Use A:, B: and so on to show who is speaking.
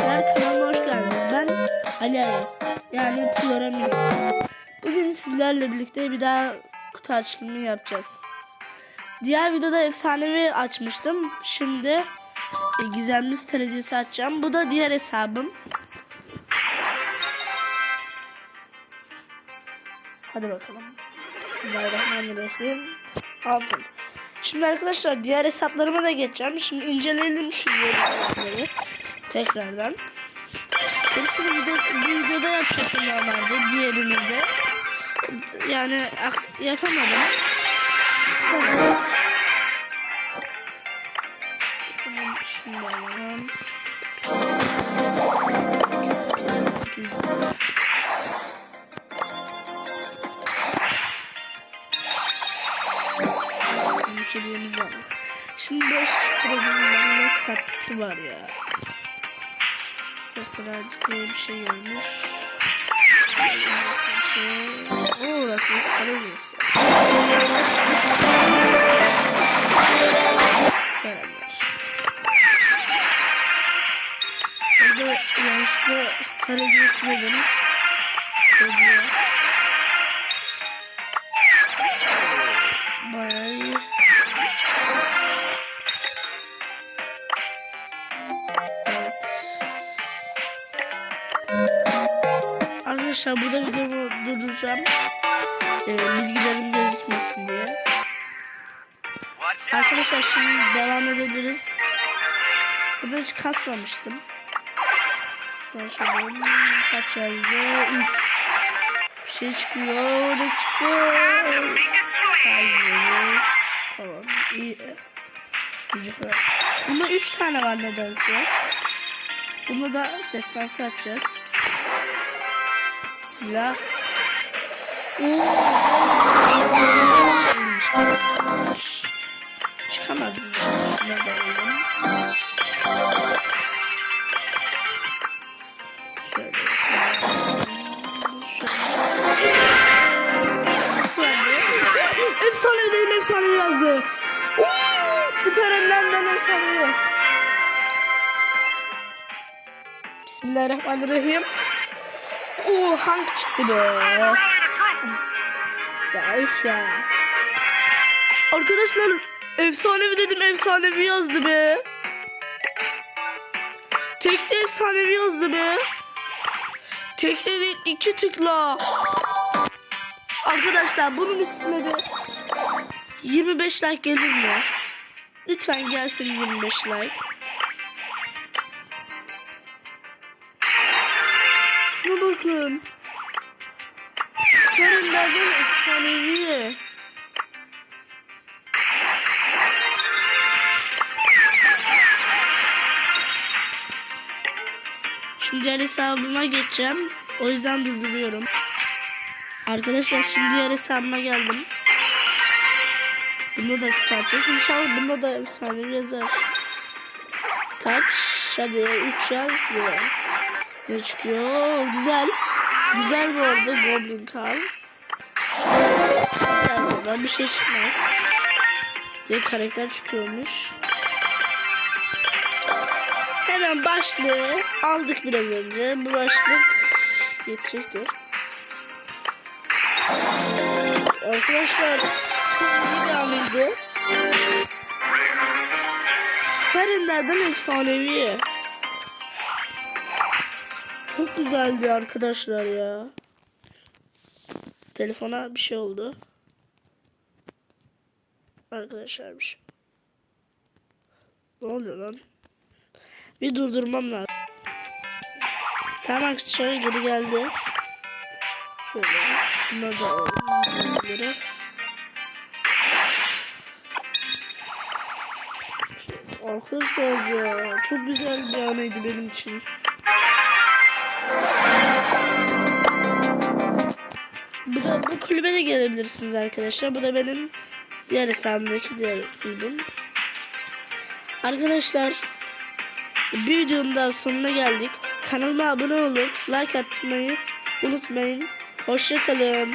A: arkadaşlar kanalıma hoş geldiniz. Ben Ali Ayaz. Yani Floramino. Bugün sizlerle birlikte bir daha kutu açılımı yapacağız. Diğer videoda efsanevi açmıştım. Şimdi e, gizemli stratejisi açacağım. Bu da diğer hesabım. Hadi bakalım. Bismillahirrahmanirrahim. Altın. Şimdi arkadaşlar diğer hesaplarıma da geçeceğim. Şimdi inceleyelim şu hesapları. Tekrardan. Hepsini video, videoda yapacaktım normalde. Diğerini de. Yani yapamadım. Şunu da alalım. Şimdi 5 programın katkısı var ya. Mesela diye bir şey görmüş. Oo, sarılıyorsun. Selamlar. Orada yanlışlıkla sarılıyorsun dedim. Oluyor. Arkadaşlar burada videomu durduracağım. Ee, bilgilerim gözükmesin diye. Arkadaşlar şimdi devam edebiliriz. Burada hiç kasmamıştım. Konuşalım. Kaç yazdı? 3. Bir şey çıkıyor. Ne çıkıyor? Hayır. Tamam. İyi. Güzel. Bunda 3 tane var nedense. Bunu da destansı açacağız. Bismillah. Oo. Çıkamadı. Ne bakalım. Şöyle. Efsanevi değil efsanevi yazdı. Oo, süper enlemden efsanevi. Bismillahirrahmanirrahim. Oo Hank çıktı be. Ya üf. Arkadaşlar efsanevi dedim efsanevi yazdı be. Tekte efsanevi yazdı be. Tekte değil iki tıkla. Arkadaşlar bunun üstüne de 25 like gelir mi? Lütfen gelsin 25 like. Bakın. Karınlardan efsanevi. Şimdi diğer hesabıma geçeceğim. O yüzden durduruyorum. Arkadaşlar şimdi diğer hesabıma geldim. Bunda da tutacak. İnşallah bunda da efsane yazar. Kaç? Hadi 3 yaz. diyor. Ne çıkıyor? Güzel. Güzel bu arada Goblin Card. Birazdan bir şey çıkmaz. Bir karakter çıkıyormuş. Hemen başlığı aldık biraz önce. Bu başlık yetecektir. Arkadaşlar çok iyi bir anıydı. Serinlerden efsanevi. Çok güzeldi arkadaşlar ya. Telefona bir şey oldu. Arkadaşlar bir şey. Ne oluyor lan? Bir durdurmam lazım. Tamam arkadaşlar geri geldi. Şöyle. Bunları da alalım. Arkadaşlar ya çok güzel bir anıydı benim için. Bu kulübe de gelebilirsiniz arkadaşlar. Bu da benim diğer hesabımdaki diğer kulübüm. Arkadaşlar bir videonun sonuna geldik. Kanalıma abone olup like atmayı unutmayın. Hoşçakalın.